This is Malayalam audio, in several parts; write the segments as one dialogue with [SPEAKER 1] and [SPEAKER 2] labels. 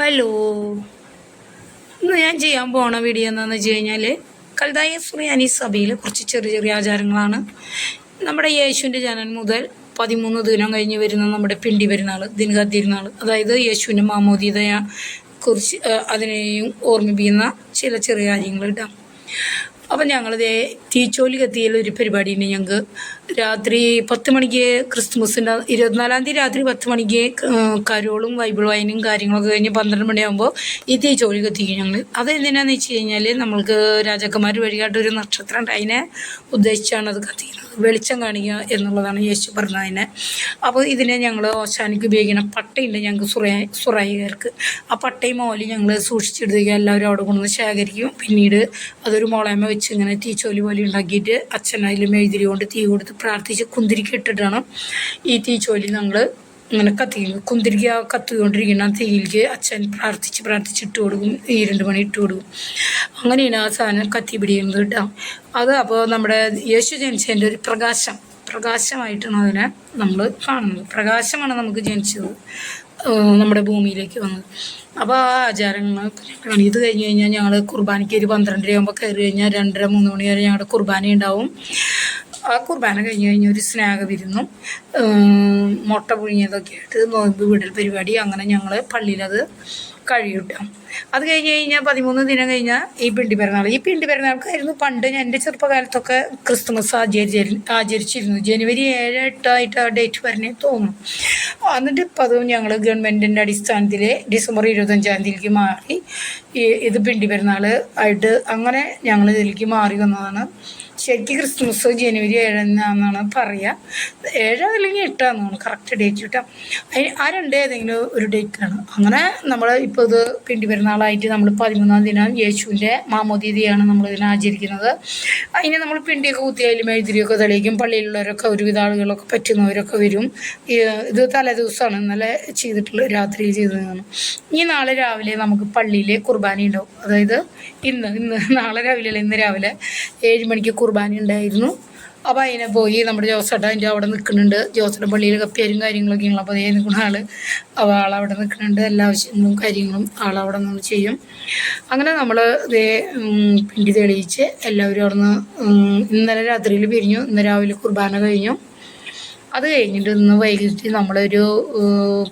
[SPEAKER 1] ഹലോ. ഇന്ന് ഞാൻ ചെയ്യാൻ പോണ വീഡിയോ എന്താണെന്ന് വെച്ച് കഴിഞ്ഞാൽ കൽതായ സുറിയാനി സഭയിൽ കുറച്ച് ചെറിയ ചെറിയ ആചാരങ്ങളാണ്. നമ്മുടെ യേശുവിന്റെ ജനനം മുതൽ പതിമൂന്ന് ദിനം കഴിഞ്ഞ് വരുന്ന നമ്മുടെ പിണ്ടി പെരുന്നാൾ ദിനക തിരുനാൾ അതായത് യേശുവിന്റെ മാമോദീതയെ കുറിച്ച് അതിനെയും ഓർമ്മിപ്പിക്കുന്ന ചില ചെറിയ കാര്യങ്ങൾ ഇടാം. അപ്പം ഞങ്ങളിതേ തീച്ചോലി കത്തിയിൽ ഒരു പരിപാടിയുണ്ട്. ഞങ്ങൾക്ക് രാത്രി പത്ത് മണിക്ക് ക്രിസ്മസിന്റെ ഇരുപത്തിനാലാം തീയതി രാത്രി പത്ത് മണിക്ക് കരോളും ബൈബിൾ വായനയും കാര്യങ്ങളൊക്കെ കഴിഞ്ഞ് പന്ത്രണ്ട് മണിയാകുമ്പോൾ ഈ തീച്ചോലി കത്തിക്കും ഞങ്ങൾ അത് എന്തിനാന്ന് വെച്ച് കഴിഞ്ഞാൽ നമ്മൾക്ക് രാജാക്കന്മാർ വഴികാട്ട് ഒരു നക്ഷത്രം ഉണ്ട്. അതിനെ ഉദ്ദേശിച്ചാണ് അത് കത്തിക്കുന്നത്. വെളിച്ചം കാണിക്കുക എന്നുള്ളതാണ് യേശു പറഞ്ഞത് അതിനെ. അപ്പോൾ ഇതിനെ ഞങ്ങൾ ഓശാനിക്ക് ഉപയോഗിക്കണം പട്ടയുണ്ട് ഞങ്ങൾക്ക് സുറ സുറായികർക്ക് ആ പട്ടയും മോലും ഞങ്ങൾ സൂക്ഷിച്ചെടുത്തേക്ക് എല്ലാവരും അവിടെ കൊണ്ടുവന്ന് ശേഖരിക്കും. പിന്നീട് അതൊരു മുളയമ വെച്ച് ഇങ്ങനെ തീച്ചോലി പോലെ ഉണ്ടാക്കിയിട്ട് അച്ഛനായാലും എഴുതിരി കൊണ്ട് തീ കൊടുത്ത് പ്രാർത്ഥിച്ച് കുന്തിരിക്ക് ഇട്ടിട്ടാണ് ഈ തീച്ചോലി ഞങ്ങൾ ഇങ്ങനെ കത്തിക്കുന്നത്. കുന്തിരിക്ക കത്തിക്കൊണ്ടിരിക്കുന്ന തീയിലേക്ക് അച്ഛൻ പ്രാർത്ഥിച്ച് പ്രാർത്ഥിച്ച് ഇട്ട് കൊടുക്കും. ഈ രണ്ട് മണി ഇട്ട് കൊടുക്കും. അങ്ങനെയാണ് ആ സാധനം കത്തി പിടിക്കുന്നത് കേട്ടോ. അത് അപ്പോൾ നമ്മുടെ യേശു ജനിച്ചതിന്റെ ഒരു പ്രകാശം. പ്രകാശമായിട്ടാണ് അതിനെ നമ്മൾ കാണുന്നത്. പ്രകാശമാണ് നമുക്ക് ജനിച്ചത്. നമ്മുടെ ഭൂമിയിലേക്ക് വന്നത് അപ്പോൾ ആ ആചാരങ്ങൾ ഇത് കഴിഞ്ഞ് കഴിഞ്ഞാൽ ഞങ്ങൾ കുർബാനയ്ക്ക് ഒരു പന്ത്രണ്ടര ആകുമ്പോൾ കയറി കഴിഞ്ഞാൽ രണ്ടര മൂന്ന് മണി വരെ ഞങ്ങളുടെ കുർബാന ഉണ്ടാവും ആ കുർബാന കഴിഞ്ഞ് കഴിഞ്ഞ് ഒരു സ്നേഹ വിരുന്നും മുട്ട പുഴുങ്ങിയതൊക്കെ ആയിട്ട് നോമ്പ് വിടൽ പരിപാടി അങ്ങനെ ഞങ്ങൾ പള്ളിയിലത് കഴിയൂട്ടാം. അത് കഴിഞ്ഞ് കഴിഞ്ഞാൽ പതിമൂന്ന് ദിനം കഴിഞ്ഞാൽ ഈ പിണ്ടി പെരുന്നാൾ ഈ പിണ്ടി പെരുന്നാൾക്കായിരുന്നു പണ്ട് ഞാൻ എന്റെ ചെറുപ്പകാലത്തൊക്കെ ക്രിസ്തുമസ് ആചരിച്ചിരുന്നു ആചരിച്ചിരുന്നു ജനുവരി ഏഴ് എട്ടായിട്ട് ആ ഡേറ്റ് പറഞ്ഞേ തോന്നും എന്നിട്ട് ഇപ്പം അത് ഞങ്ങൾ ഗവൺമെന്റിന്റെ അടിസ്ഥാനത്തിൽ ഡിസംബർ ഇരുപത്തഞ്ചാം തീയതിക്ക് മാറി ഇത് പിണ്ടി പെരുന്നാൾ ആയിട്ട് അങ്ങനെ ഞങ്ങൾ ഇതിലേക്ക് മാറി വന്നതാണ്. ശരിക്കും ക്രിസ്മസ് ജനുവരി ഏഴെന്നാണ് പറയുക ഏഴ് അല്ലെങ്കിൽ എട്ടാന്നാണ് കറക്റ്റ് ഡേറ്റ് കിട്ടാം ആ രണ്ട് ഏതെങ്കിലും ഒരു ഡേറ്റാണ് അങ്ങനെ നമ്മൾ ഇപ്പോൾ ഇത് പിണ്ടി പെരുന്നാളായിട്ട് നമ്മൾ പതിമൂന്നാം ദിനം യേശുവിന്റെ മാമോദീതിയാണ് നമ്മൾ ഇതിനെ ആചരിക്കുന്നത്. അതിന് നമ്മൾ പിണ്ടിയൊക്കെ കുത്തിയായാലും മെഴുതിരിയൊക്കെ തെളിയിക്കും. പള്ളിയിലുള്ളവരൊക്കെ ഒരുവിധ ആളുകളൊക്കെ പറ്റുന്നവരൊക്കെ വരും. ഇത് തലേ ദിവസമാണ് ഇന്നലെ ചെയ്തിട്ടുള്ള രാത്രി ചെയ്തതാണ്. ഈ നാളെ രാവിലെ നമുക്ക് പള്ളിയിലെ കുർബാന ഉണ്ടാവും അതായത് ഇന്ന് ഇന്ന് നാളെ രാവിലെ അല്ല ഇന്ന് രാവിലെ ഏഴ് മണിക്ക് കുർബാന ഉണ്ടായിരുന്നു. അപ്പോൾ അതിനെ പോയി നമ്മുടെ ജോസേട്ട അതിന്റെ അവിടെ നിൽക്കുന്നുണ്ട്. ജോസേട്ടൻ പള്ളിയിൽ കപ്പിയാരും കാര്യങ്ങളൊക്കെ ഉള്ള അപ്പോൾ അതേ നിൽക്കുന്ന ആൾ അപ്പോൾ ആളവിടെ നിൽക്കുന്നുണ്ട്. എല്ലാ ആവശ്യങ്ങളും കാര്യങ്ങളും ആളവിടെ നിന്ന് ചെയ്യും. അങ്ങനെ നമ്മൾ ഇതേ പിണ്ടി തെളിയിച്ച് എല്ലാവരും അവിടെ നിന്ന് ഇന്നലെ രാത്രിയിൽ പിരിഞ്ഞു. ഇന്ന് രാവിലെ കുർബാന കഴിഞ്ഞു. അത് കഴിഞ്ഞിട്ട് ഇന്ന് വൈകിട്ട് നമ്മളൊരു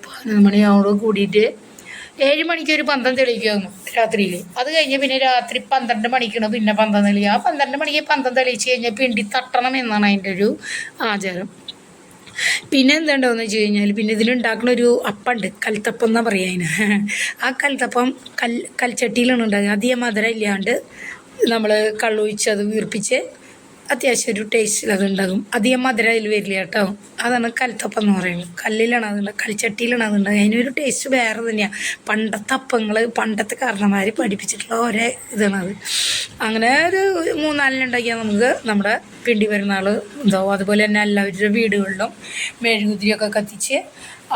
[SPEAKER 1] പതിനൊന്ന് മണിയോട് കൂടിയിട്ട് ഏഴ് മണിക്ക് ഒരു പന്തം തെളിയിക്കുന്നു രാത്രിയിൽ അത് കഴിഞ്ഞ് പിന്നെ രാത്രി പന്ത്രണ്ട് മണിക്കാണ് പിന്നെ പന്തം തെളിയുക. ആ പന്ത്രണ്ട് മണിക്ക് പന്തം തെളിയിച്ച് കഴിഞ്ഞാൽ പിണ്ടി തട്ടണം എന്നാണ് അതിന്റെ ഒരു ആചാരം. പിന്നെ എന്തുണ്ടോയെന്ന് വെച്ച് കഴിഞ്ഞാൽ പിന്നെ ഇതിലുണ്ടാക്കുന്ന ഒരു അപ്പമുണ്ട് കൽത്തപ്പം എന്നാ പറയുക അതിന്? ആ കൽത്തപ്പം കൽ കൽച്ചട്ടിയിലാണ് ഉണ്ടാകുക. അധികം മധുരം ഇല്ലാണ്ട് നമ്മൾ കള്ളൊഴിച്ച് അത് വീർപ്പിച്ച് അത്യാവശ്യം ഒരു ടേസ്റ്റിൽ അത് ഉണ്ടാകും അധികം മധുരം അതിൽ വരില്ല കേട്ടോ. അതാണ് കൽത്തപ്പം എന്ന് പറയുന്നത്. കല്ലിലാണ് അത് ഉണ്ടാകുക കൽച്ചട്ടിയിലാണ് അത് ഉണ്ടാകുക അതിനൊരു ടേസ്റ്റ് വേറെ തന്നെയാണ് പണ്ടത്തെ അപ്പങ്ങൾ പണ്ടത്തെ കാരണന്മാർ പഠിപ്പിച്ചിട്ടുള്ള ഒരേ ഇതാണ് അത്. അങ്ങനെ ഒരു മൂന്നാലിനുണ്ടാക്കിയാൽ നമുക്ക് നമ്മുടെ പിണ്ടി പെരുന്നാൾ ഇതാവും അതുപോലെ തന്നെ എല്ലാവരുടെ വീടുകളിലും മെഴുകുതിരിയൊക്കെ കത്തിച്ച്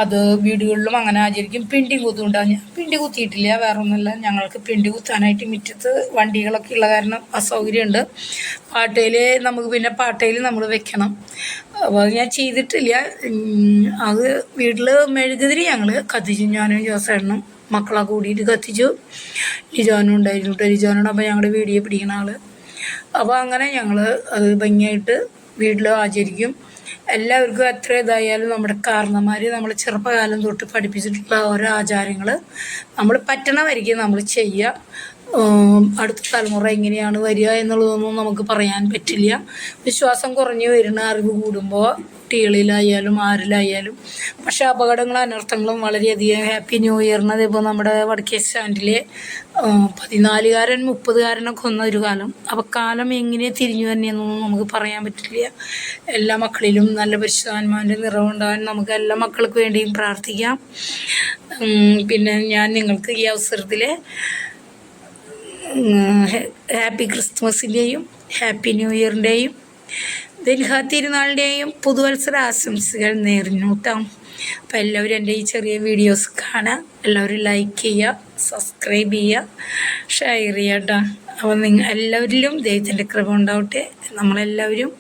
[SPEAKER 1] അത് വീടുകളിലും അങ്ങനെ ആചരിക്കും. പിണ്ടി കുത്തുണ്ടാകും പിണ്ടി കുത്തിയിട്ടില്ല. വേറെ ഒന്നുമില്ല ഞങ്ങൾക്ക് പിണ്ടി കുത്താനായിട്ട് മുറ്റത്ത് വണ്ടികളൊക്കെ ഉള്ള കാരണം അസൗകര്യമുണ്ട്. പാട്ടയിൽ നമുക്ക് പിന്നെ പാട്ടയിൽ നമ്മൾ വെക്കണം. അപ്പോൾ ഞാൻ ചെയ്തിട്ടില്ല. അത് വീട്ടിൽ മെഴുകുതിരി ഞങ്ങൾ കത്തിച്ചു. ഞാനും ജോസേട്ടനും മക്കളെ കൂടിയിട്ട് കത്തിച്ചു. ലിജോനും ഉണ്ടായിരുന്നു ലിജോനാണ് അപ്പോൾ ഞങ്ങളുടെ വീഡിയോ പിടിക്കുന്ന ആൾ അപ്പോൾ അങ്ങനെ ഞങ്ങൾ അത് ഭംഗിയായിട്ട് വീട്ടിൽ ആചരിക്കും. എല്ലാവർക്കും എത്ര ഇതായാലും നമ്മുടെ കാരണന്മാർ നമ്മൾ ചെറുപ്പകാലം തൊട്ട് പഠിപ്പിച്ചിട്ടുള്ള ഓരോ ആചാരങ്ങൾ നമ്മൾ പറ്റണ വരയ്ക്ക് നമ്മൾ ചെയ്യുക അടുത്ത തലമുറ എങ്ങനെയാണ് വരിക എന്നുള്ളതൊന്നും നമുക്ക് പറയാൻ പറ്റില്ല. വിശ്വാസം കുറഞ്ഞു വരുന്ന അറിവ് കൂടുമ്പോൾ കുട്ടികളിലായാലും ആരിലായാലും പക്ഷേ അപകടങ്ങളും അനർത്ഥങ്ങളും വളരെയധികം ഹാപ്പി ന്യൂ ഇയറിനത് ഇപ്പോൾ നമ്മുടെ വടക്കേ സ്റ്റാൻഡിലെ പതിനാലുകാരൻ മുപ്പതുകാരനൊക്കെ വന്ന ഒരു കാലം. അപ്പോൾ കാലം എങ്ങനെ തിരിഞ്ഞു തന്നെയെന്നൊന്നും നമുക്ക് പറയാൻ പറ്റില്ല. എല്ലാ മക്കളിലും നല്ല പരിശുദ്ധാത്മാവിന്റെ നിറവുണ്ടാകാൻ നമുക്ക് എല്ലാ മക്കൾക്ക് വേണ്ടിയും പ്രാർത്ഥിക്കാം. പിന്നെ ഞാൻ നിങ്ങൾക്ക് ഈ അവസരത്തിൽ ഹാപ്പി ക്രിസ്മസിന്റെയും ഹാപ്പി ന്യൂ ഇയറിന്റെയും ദൽഹ തിരുനാളിന്റെയും പുതുവത്സര ആശംസകൾ നേർന്നു കേട്ടോ അപ്പം എല്ലാവരും എന്റെ ഈ ചെറിയ വീഡിയോസ് കാണുക എല്ലാവരും ലൈക്ക് ചെയ്യുക സബ്സ്ക്രൈബ് ചെയ്യുക ഷെയർ ചെയ്യുക കേട്ടോ അപ്പോൾ നിങ്ങൾ എല്ലാവരിലും ദൈവത്തിന്റെ കൃപ ഉണ്ടാവട്ടെ. നമ്മളെല്ലാവരും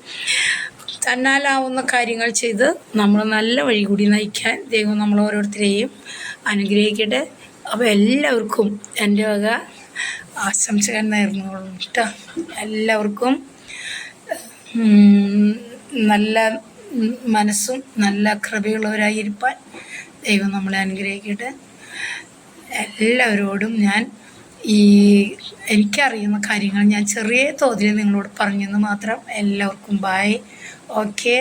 [SPEAKER 1] തന്നാലാവുന്ന കാര്യങ്ങൾ ചെയ്ത് നമ്മൾ നല്ല വഴി കൂടി നയിക്കാൻ ദൈവം നമ്മൾ ഓരോരുത്തരെയും അനുഗ്രഹിക്കട്ടെ. അപ്പോൾ എല്ലാവർക്കും എന്റെ വക ആശംസകൾ നേർന്നുകൊള്ളും കേട്ടോ എല്ലാവർക്കും നല്ല മനസ്സും നല്ല കൃപയുള്ളവരായിരിക്കാൻ ദൈവം നമ്മളെ അനുഗ്രഹിക്കട്ടെ. എല്ലാവരോടും ഞാൻ ഈ എനിക്കറിയുന്ന കാര്യങ്ങൾ ഞാൻ ചെറിയ തോതിൽ നിങ്ങളോട് പറഞ്ഞെന്ന് മാത്രം എല്ലാവർക്കും ബായ് ഓക്കെ